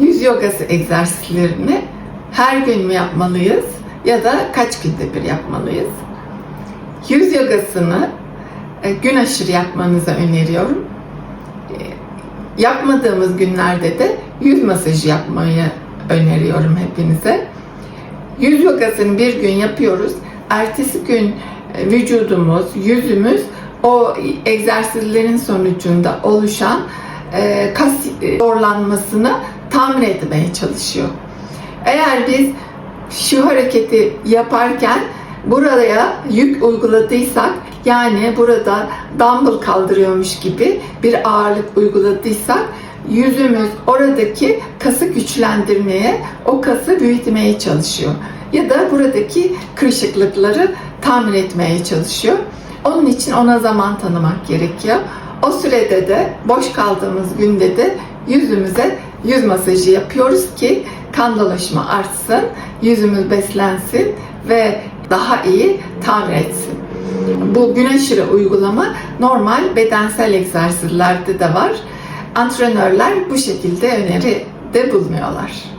yüz yogası egzersizlerini her gün mü yapmalıyız ya da kaç günde bir yapmalıyız? Yüz yogasını e, gün aşırı yapmanızı öneriyorum. E, Yapmadığımız günlerde de yüz masajı yapmayı öneriyorum hepinize. Yüz yogasını bir gün yapıyoruz. Ertesi gün e, vücudumuz, yüzümüz o egzersizlerin sonucunda oluşan kas zorlanmasını tamir etmeye çalışıyor. Eğer biz şu hareketi yaparken buraya yük uyguladıysak yani burada dumbbell kaldırıyormuş gibi bir ağırlık uyguladıysak yüzümüz oradaki kası güçlendirmeye, o kası büyütmeye çalışıyor. Ya da buradaki kırışıklıkları tamir etmeye çalışıyor. Onun için ona zaman tanımak gerekiyor. O sürede de boş kaldığımız günde de yüzümüze yüz masajı yapıyoruz ki kan dolaşımı artsın, yüzümüz beslensin ve daha iyi tamir etsin. Bu gün aşırı uygulama normal bedensel egzersizlerde de var. Antrenörler bu şekilde öneride bulunuyorlar.